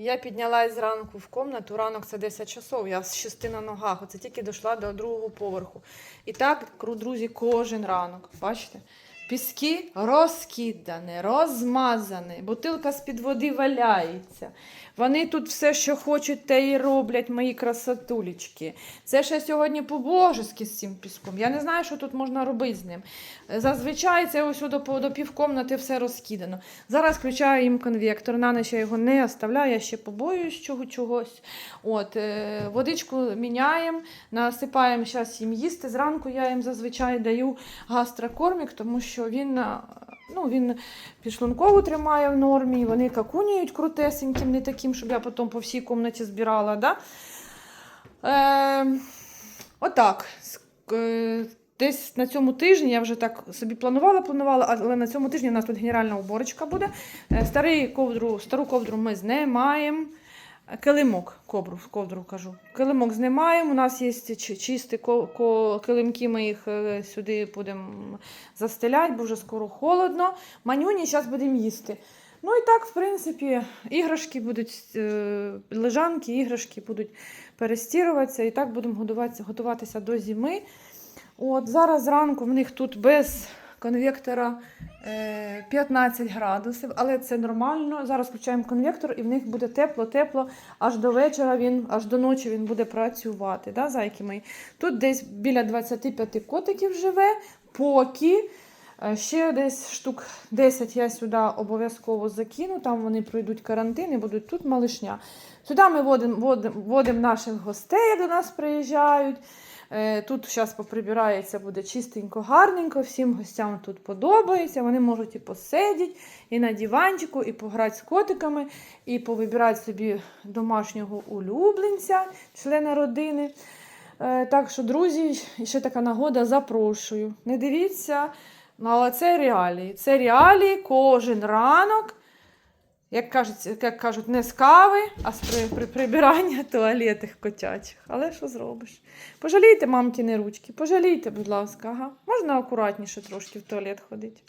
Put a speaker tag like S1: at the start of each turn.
S1: Я піднялась зранку в комнату, ранок це 10 часов, я з 6 на ногах, оце тільки дійшла до другого поверху. І так, друзі, кожен ранок. Бачите? Піски розкидані, розмазані, бутилка з-під води валяється. Вони тут все, що хочуть, те і роблять, мої красотулечки. Це ще сьогодні по-божески з цим піском. Я не знаю, що тут можна робити з ним. Зазвичай це ось до, до півкомнати все розкидано. Зараз включаю їм конвектор. На ніч я його не оставляю, я ще побоююсь чого чогось. От, е, водичку міняємо, насипаємо зараз їм їсти. Зранку я їм зазвичай даю гастрокормік, тому що він, е, ну, він підшлункову тримає в нормі, вони какуніють крутесеньким, не таким, щоб я потім по всій кімнаті збирала. Да? Е, отак. Е, Десь на цьому тижні я вже так собі планувала, планувала, але на цьому тижні у нас тут генеральна уборочка буде. Е, Старий ковдру, стару ковдру ми знімаємо. Килимок, ковдру, ковдру кажу. Килимок знімаємо. У нас є чисті килимки, ми їх е, сюди будемо застеляти, бо вже скоро холодно. Манюні зараз будемо їсти. Ну і так, в принципі, іграшки будуть, е, лежанки, іграшки будуть перестіруватися, і так будемо готуватися до зими. От Зараз зранку в них тут без конвектора е, 15 градусів, але це нормально. Зараз включаємо конвектор і в них буде тепло-тепло. Аж до вечора він, аж до ночі він буде працювати. Да, зайки мої? Тут десь біля 25 котиків живе, поки. Е, Ще десь штук 10 я сюди обов'язково закину, там вони пройдуть карантин і будуть тут малишня. Сюди ми водимо водим, водим наших гостей, як до нас приїжджають. Е, Тут зараз поприбирається, буде чистенько, гарненько. Всім гостям тут подобається. Вони можуть і посидіти, і на диванчику, і пограти з котиками, і повибирати собі домашнього улюбленця, члена родини. Е, Так що, друзі, ще така нагода, запрошую. Не дивіться, ну, але це реалії. Це реалії кожен ранок. Як кажуть, як кажуть, не з кави, а з при, при, прибирання туалетів котячих. Але що зробиш? Пожалійте мамкіни ручки, пожалійте, будь ласка, ага. Можна акуратніше трошки в туалет ходити.